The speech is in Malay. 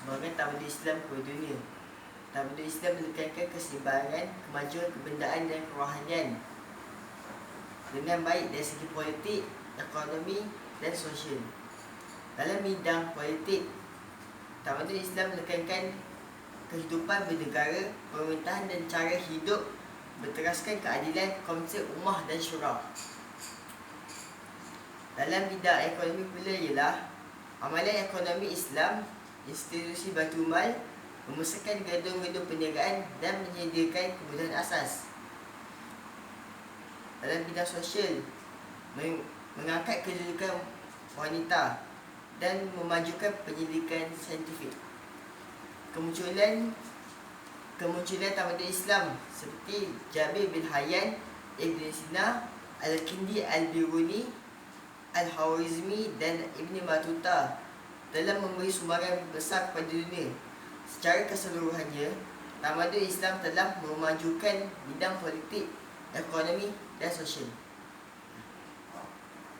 sebagai tamadun Islam kepada dunia. Tamadun Islam menekankan keseimbangan, kemajuan kebendaan dan kerohanian dengan baik dari segi politik, ekonomi dan sosial. Dalam bidang politik, tamadun Islam menekankan kehidupan bernegara, pemerintahan dan cara hidup berteraskan keadilan, konsep ummah dan syurah. Dalam bidang ekonomi pula ialah amalan ekonomi Islam, institusi batu mal, memusatkan gedung-gedung perniagaan dan menyediakan kebutuhan asas. Dalam bidang sosial, meng- mengangkat kedudukan wanita dan memajukan penyelidikan saintifik. Kemunculan kemunculan tamadun Islam seperti Jabir bin Hayyan, Ibn Sina, Al-Kindi Al-Biruni, Al-Khwarizmi dan Ibn Batuta dalam memberi sumbangan besar kepada dunia. Secara keseluruhannya, tamadun Islam telah memajukan bidang politik, ekonomi dan sosial.